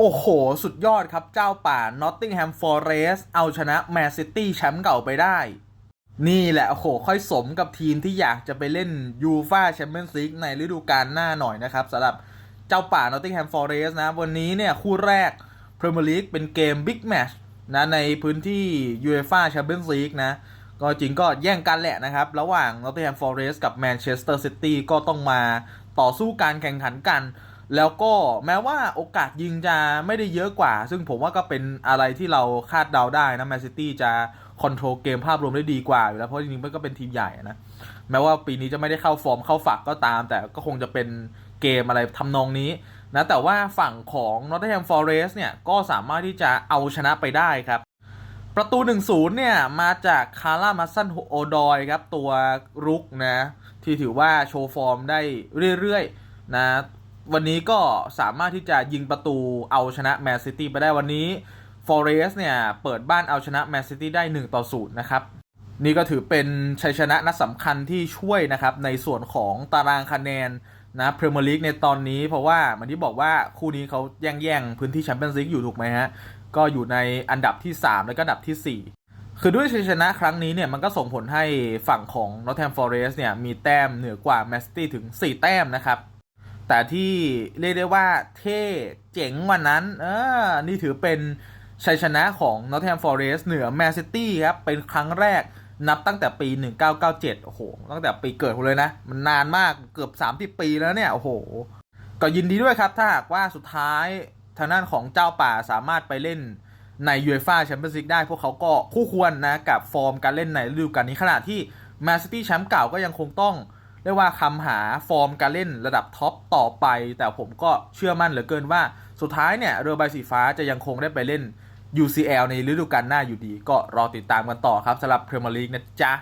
โอ้โห สุดยอดครับเจ้าป่า Nottingham Forest เอาชนะ Man City แชมป์เก่าไปได้ นี่แหละ โอ้โห ค่อยสมกับทีมที่อยากจะไปเล่นยูฟาแชมเปี้ยนส์ลีกในฤดูกาลหน้าหน่อยนะครับสำหรับเจ้าป่า Nottingham Forest นะ วันนี้เนี่ย คู่แรก Premier League เป็นเกม Big Match นะในพื้นที่ UEFA Champions League นะ ก็จริงก็แย่งกันแหละนะครับ ระหว่าง Nottingham Forest กับ Manchester City ก็ต้องมาต่อสู้การแข่งขันกัน แล้วก็แม้ว่าโอกาสยิงจะไม่ได้เยอะกว่า ซึ่งผมว่าก็เป็นอะไรที่เราคาดเดาได้นะแมนซิตี้จะคอนโทรลเกมภาพรวมได้ดีกว่าอยู่แล้วเพราะจริงๆมันก็เป็นทีมใหญ่นะแม้ว่าปีนี้จะไม่ได้เข้าฟอร์มเข้าฝักก็ตาม แต่ก็คงจะเป็นเกมอะไรทำนองนี้นะแต่ว่าฝั่งของ Nottingham Forest เนี่ยก็สามารถที่จะเอาชนะไปได้ครับ ประตู 1-0 เนี่ย มาจากคาร่ามัสซันโอดอยครับ ตัวรุกนะ ที่ถือว่าโชว์ฟอร์มได้เรื่อยๆนะ วันนี้ก็สามารถที่จะยิงประตูเอาชนะแมนซิตี้ไปได้วันนี้ฟอเรสเนี่ยเปิดบ้านเอาชนะแมนซิตี้ได้1ต่อ0นะครับนี่ก็ถือเป็นชัยชนะนัดสำคัญที่ช่วยนะครับในส่วนของตารางคะแนนนะพรีเมียร์ลีกในตอนนี้เพราะว่าเหมือนที่บอกว่าคู่นี้เขาแย่งแย่งพื้นที่แชมเปี้ยนส์ลีกอยู่ถูกไหมฮะ ก็อยู่ในอันดับที่ 3 แล้วก็อันดับทีสี่4 คือด้วยชัยชนะครั้งนี้เนี่ยมันก็ส่งผลให้ฝั่งของ Nottingham Forest เนี่ยมีแต้มเหนือกว่าแมนซิตี้ถึง 4 แต้มนะครับ แต่ที่เรียกได้ว่าเท่เจ๋งว่านั้นเออนี่ถือเป็นชัยชนะของ Nottingham Forest เหนือแมนซิตี้ครับ เป็นครั้งแรกนับตั้งแต่ปี 1997 โอ้โห ตั้งแต่ปีเกิดผมเลยนะ มันนานมากเกือบ 30 ปีแล้วเนี่ย โอ้โห ก็ยินดีด้วยครับ ถ้าหากว่าสุดท้ายทางด้านของเจ้าป่าสามารถไปเล่นใน UEFA Champions League ได้พวกเขาก็คู่ควรนะ กับฟอร์มการเล่นในฤดูกาลนี้ขณะที่ Man City แชมป์เก่าก็ยังคงต้อง เรียกว่าคำหาฟอร์มการเล่นระดับท็อปต่อไป แต่ผมก็เชื่อมั่นเหลือเกินว่า สุดท้ายเนี่ยเรือใบสีฟ้าจะยังคงได้ไปเล่น UCL ในฤดูกาลหน้าอยู่ดี ก็รอติดตามกันต่อครับสำหรับเพรเมียร์ลีกนะจ๊ะ